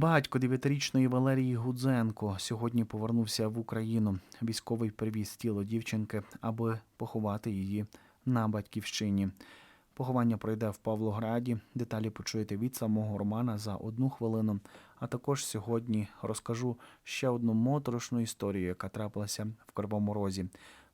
Батько дев'ятирічної Валерії Гудзенко сьогодні повернувся в Україну. Військовий привіз тіло дівчинки, аби поховати її на батьківщині. Поховання пройде в Павлограді. Деталі почуєте від самого Романа за одну хвилину. А також сьогодні розкажу ще одну моторошну історію, яка трапилася в Кривому Розі.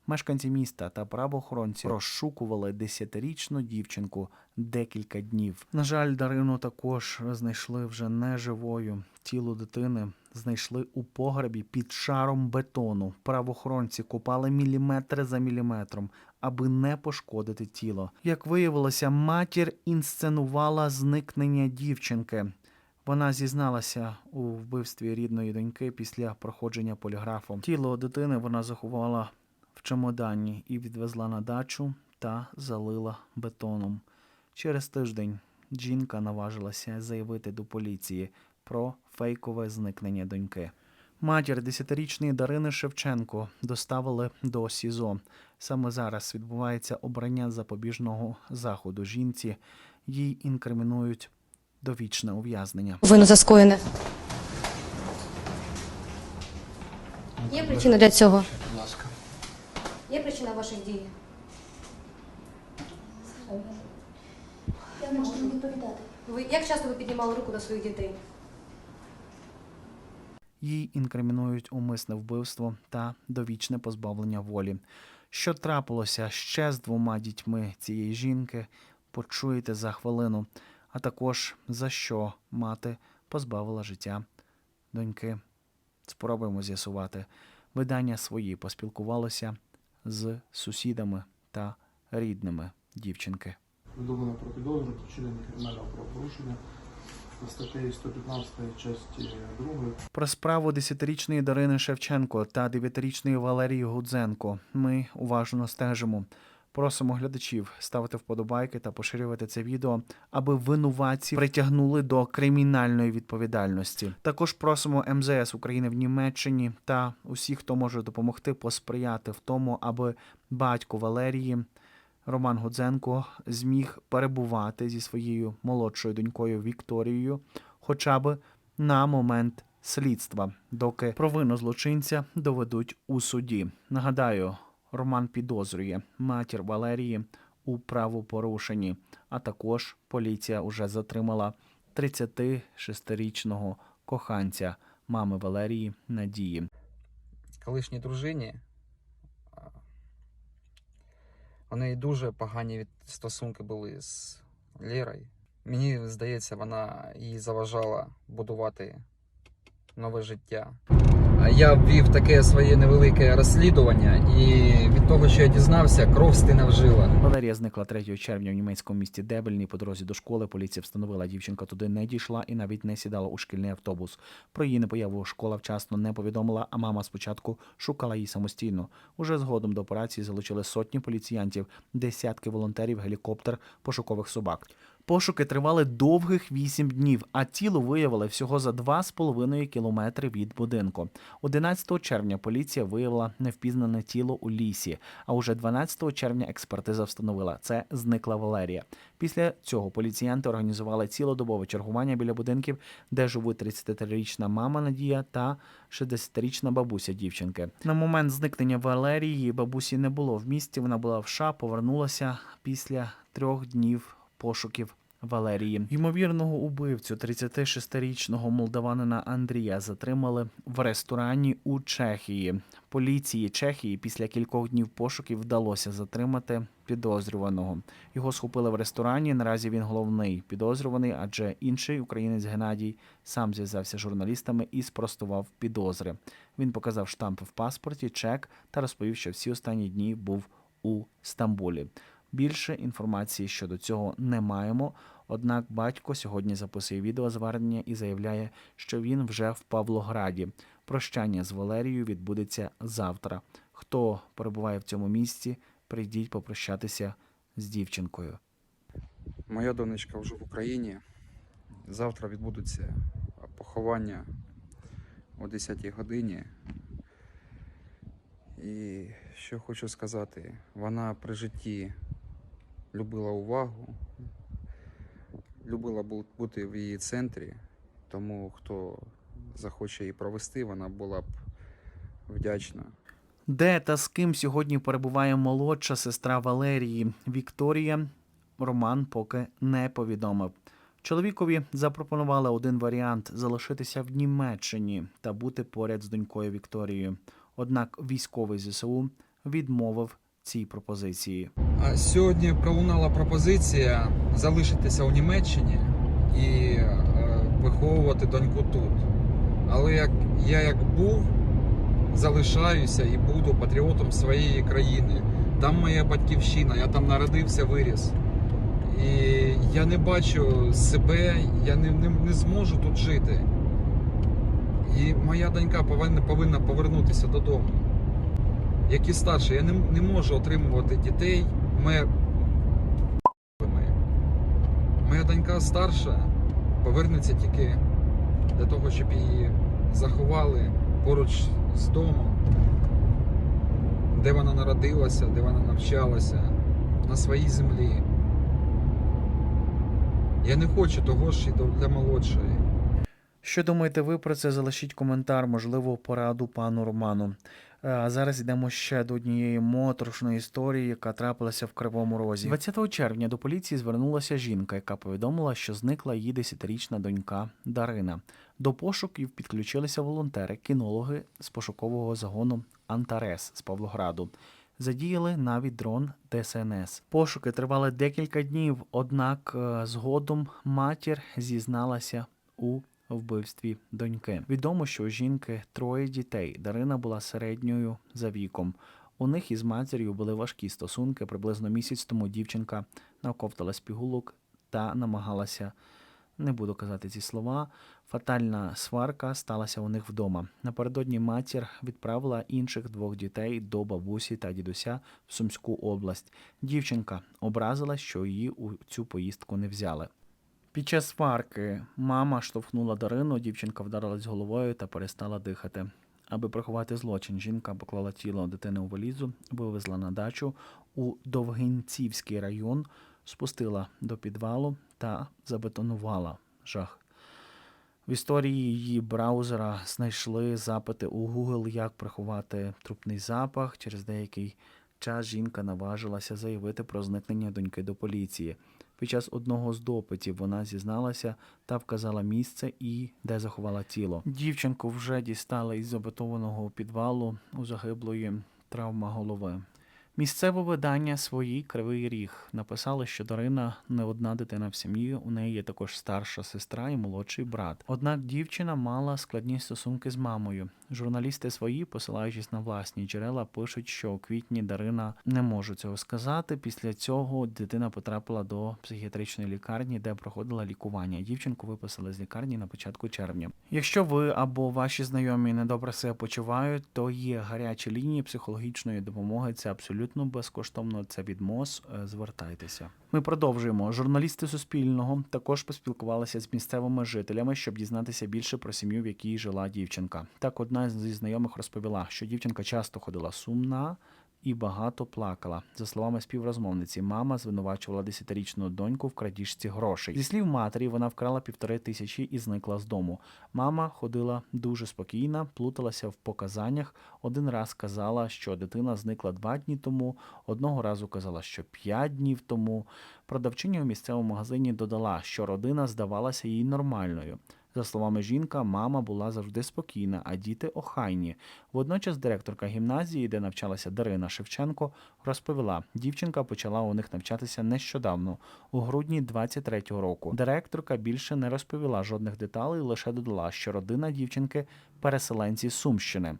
Мешканці міста та правоохоронці розшукували десятирічну дівчинку декілька днів. На жаль, Дарину також знайшли вже неживою. Тіло дитини знайшли у погребі під шаром бетону. Правоохоронці копали міліметри за міліметром, аби не пошкодити тіло. Як виявилося, матір інсценувала зникнення дівчинки. Вона зізналася у вбивстві рідної доньки після проходження поліграфу. Тіло дитини вона заховала в чемодані і відвезла на дачу та залила бетоном. Через тиждень жінка наважилася заявити до поліції про фейкове зникнення доньки. Матір десятирічної Дарини Шевченко доставили до СІЗО. Саме зараз відбувається обрання запобіжного заходу жінці. Їй інкримінують довічне ув'язнення. Вину за скоєне. Є причина для цього? Будь ласка. Є причина ваших дій? Я не можу відповідати. Ви як часто ви піднімали руку на своїх дітей? Їй інкримінують умисне вбивство та довічне позбавлення волі. Що трапилося ще з двома дітьми цієї жінки, почуєте за хвилину, а також за що мати позбавила життя доньки. Спробуємо з'ясувати. Видання свої поспілкувалося з сусідами та рідними дівчинки. Відомлено про підозру вчинення кримінального правопорушення за статтею 115 часті 2 Про справу десятирічної Дарини Шевченко та дев'ятирічної Валерії Гудзенко ми уважно стежимо. Просимо глядачів ставити вподобайки та поширювати це відео, аби винуватці притягнули до кримінальної відповідальності. Також просимо МЗС України в Німеччині та усіх, хто може допомогти, посприяти в тому, аби батько Валерії Роман Гудзенко зміг перебувати зі своєю молодшою донькою Вікторією, хоча б на момент слідства, доки провину злочинця доведуть у суді. Нагадаю, Роман підозрює матір Валерії у правопорушенні, а також поліція уже затримала 36-річного коханця мами Валерії Надії. колишній дружині. У неї дуже погані стосунки були з Лєрою. Мені здається, вона їй заважала будувати нове життя. Я ввів таке своє невелике розслідування, і від того, що я дізнався, кров стине в жилах. Валерія зникла 3 червня в німецькому місті Дебельні. По дорозі до школи поліція встановила, дівчинка туди не дійшла і навіть не сідала у шкільний автобус. Про її непояву школа вчасно не повідомила, а мама спочатку шукала її самостійно. Уже згодом до операції залучили сотні поліціянтів, десятки волонтерів, гелікоптер, пошукових собак. Пошуки тривали довгих вісім днів, а тіло виявили всього за 2,5 кілометри від будинку. 11 червня поліція виявила невпізнане тіло у лісі. А уже 12 червня експертиза встановила це зникла Валерія. Після цього поліціянти організували цілодобове чергування біля будинків, де живуть 33-річна мама Надія та 60-річна бабуся дівчинки. На момент зникнення Валерії бабусі не було в місті. Вона була в США, повернулася після трьох днів пошуків. Валерії ймовірного убивцю 36-річного молдаванина Андрія затримали в ресторані у Чехії. Поліції Чехії після кількох днів пошуків вдалося затримати підозрюваного. Його схопили в ресторані. Наразі він головний підозрюваний, адже інший українець Геннадій сам зв'язався з журналістами і спростував підозри. Він показав штамп в паспорті, чек та розповів, що всі останні дні був у Стамбулі. Більше інформації щодо цього не маємо. Однак батько сьогодні записує відеозвернення і заявляє, що він вже в Павлограді. Прощання з Валерією відбудеться завтра. Хто перебуває в цьому місці, прийдіть попрощатися з дівчинкою. Моя донечка вже в Україні. Завтра відбудуться поховання о 10 годині. І що хочу сказати, вона при житті любила увагу, любила бути в її центрі. Тому хто захоче її провести, вона була б вдячна. Де та з ким сьогодні перебуває молодша сестра Валерії Вікторія, Роман поки не повідомив. Чоловікові запропонували один варіант залишитися в Німеччині та бути поряд з донькою Вікторією. Однак військовий ЗСУ відмовив цій пропозиції. Сьогодні пролунала пропозиція залишитися у Німеччині і е, виховувати доньку тут. Але як я як був, залишаюся і буду патріотом своєї країни. Там моя батьківщина, я там народився, виріс. І я не бачу себе, я не, не, не зможу тут жити. І моя донька повинна, повинна повернутися додому. Як і старша, я не, не можу отримувати дітей. Моя... Моя донька старша повернеться тільки для того, щоб її заховали поруч з домом, де вона народилася, де вона навчалася, на своїй землі. Я не хочу того ж і для молодшої. Що думаєте ви про це? Залишіть коментар, можливо, пораду пану Роману. Е, А зараз йдемо ще до однієї моторошної історії, яка трапилася в Кривому Розі. 20 червня до поліції звернулася жінка, яка повідомила, що зникла її 10-річна донька Дарина. До пошуків підключилися волонтери, кінологи з пошукового загону Антарес з Павлограду. Задіяли навіть дрон ДСНС. Пошуки тривали декілька днів, однак е, згодом матір зізналася у вбивстві доньки. Відомо, що у жінки троє дітей. Дарина була середньою за віком. У них із матір'ю були важкі стосунки. Приблизно місяць тому дівчинка наковталась пігулок та намагалася. Не буду казати ці слова. Фатальна сварка сталася у них вдома. Напередодні матір відправила інших двох дітей до бабусі та дідуся в Сумську область. Дівчинка образила, що її у цю поїздку не взяли. Під час сварки мама штовхнула Дарину, дівчинка вдарилась головою та перестала дихати. Аби приховати злочин, жінка поклала тіло дитини у валізу, вивезла на дачу у Довгинцівський район, спустила до підвалу та забетонувала жах. В історії її браузера знайшли запити у Google, як приховати трупний запах. Через деякий час жінка наважилася заявити про зникнення доньки до поліції. Під час одного з допитів вона зізналася та вказала місце і де заховала тіло. Дівчинку вже дістали із забетованого підвалу у загиблої травма голови. Місцеве видання свої кривий ріг написали, що Дарина не одна дитина в сім'ї. У неї є також старша сестра і молодший брат. Однак дівчина мала складні стосунки з мамою. Журналісти свої, посилаючись на власні джерела, пишуть, що у квітні Дарина не можу цього сказати. Після цього дитина потрапила до психіатричної лікарні, де проходила лікування. Дівчинку виписали з лікарні на початку червня. Якщо ви або ваші знайомі недобре себе почувають, то є гарячі лінії психологічної допомоги. Це абсолютно безкоштовно. Це від МОЗ. Е, Звертайтеся. Ми продовжуємо. Журналісти Суспільного також поспілкувалися з місцевими жителями, щоб дізнатися більше про сім'ю, в якій жила дівчинка. Так, одна зі знайомих розповіла, що дівчинка часто ходила сумна. І багато плакала. За словами співрозмовниці, мама звинувачувала десятирічну доньку в крадіжці грошей. Зі слів матері, вона вкрала півтори тисячі і зникла з дому. Мама ходила дуже спокійна, плуталася в показаннях. Один раз казала, що дитина зникла два дні тому, одного разу казала, що п'ять днів тому. Продавчиня у місцевому магазині додала, що родина здавалася їй нормальною. За словами жінка, мама була завжди спокійна, а діти охайні. Водночас директорка гімназії, де навчалася Дарина Шевченко, розповіла, дівчинка почала у них навчатися нещодавно, у грудні 23-го року. Директорка більше не розповіла жодних деталей, лише додала, що родина дівчинки переселенці з Сумщини.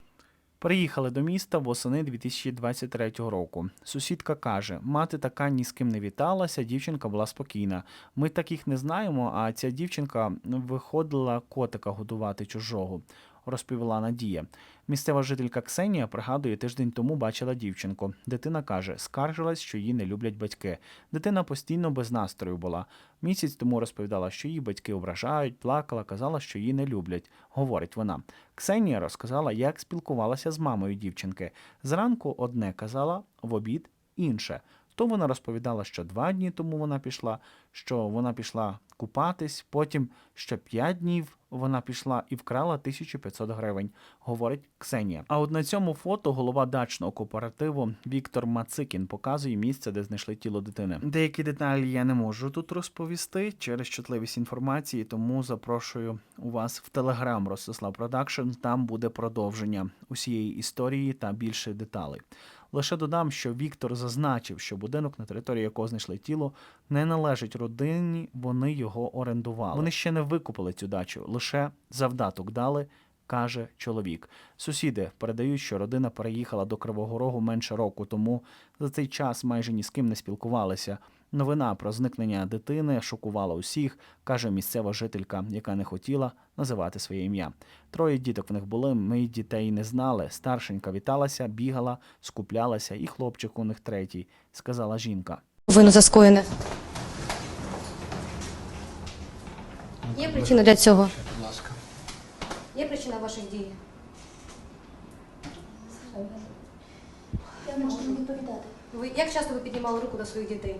Приїхали до міста восени 2023 року. Сусідка каже: мати така ні з ким не віталася, дівчинка була спокійна. Ми таких не знаємо, а ця дівчинка виходила котика годувати чужого. Розповіла Надія. Місцева жителька Ксенія пригадує, тиждень тому бачила дівчинку. Дитина каже, скаржилась, що її не люблять батьки. Дитина постійно без настрою була. Місяць тому розповідала, що її батьки ображають, плакала, казала, що її не люблять. Говорить вона. Ксенія розказала, як спілкувалася з мамою дівчинки. Зранку одне казала, в обід інше. То вона розповідала, що два дні тому вона пішла, що вона пішла купатись, потім ще п'ять днів вона пішла і вкрала 1500 гривень, говорить Ксенія. А от на цьому фото голова дачного кооперативу Віктор Мацикін показує місце, де знайшли тіло дитини. Деякі деталі я не можу тут розповісти через чутливість інформації, тому запрошую у вас в телеграм Ростислав Продакшн. Там буде продовження усієї історії та більше деталей. Лише додам, що Віктор зазначив, що будинок, на території якого знайшли тіло, не належить родині, вони його орендували. Вони ще не викупили цю дачу, лише завдаток дали. Каже чоловік. Сусіди передають, що родина переїхала до Кривого Рогу менше року тому. За цей час майже ні з ким не спілкувалися. Новина про зникнення дитини шокувала усіх, каже місцева жителька, яка не хотіла називати своє ім'я. Троє діток в них були. Ми дітей не знали. Старшенька віталася, бігала, скуплялася, і хлопчик у них третій, сказала жінка. Вину за скоєне. Є причина для цього? Будь ласка. Є причина ваших дій? Я можу відповідати. Ви як часто ви піднімали руку на своїх дітей?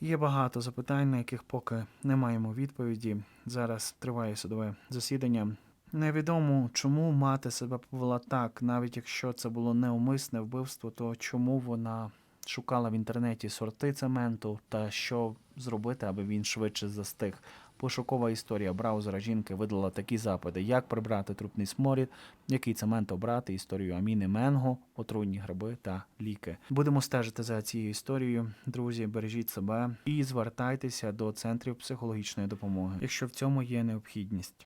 Є багато запитань, на яких поки не маємо відповіді. Зараз триває судове засідання. Невідомо, чому мати себе повела так, навіть якщо це було неумисне вбивство, то чому вона шукала в інтернеті сорти цементу та що зробити, аби він швидше застиг. Пошукова історія браузера жінки видала такі запити, як прибрати трупний сморід, який цемент обрати, історію Аміни Менго, отруйні гриби та ліки. Будемо стежити за цією історією. Друзі, бережіть себе і звертайтеся до центрів психологічної допомоги, якщо в цьому є необхідність.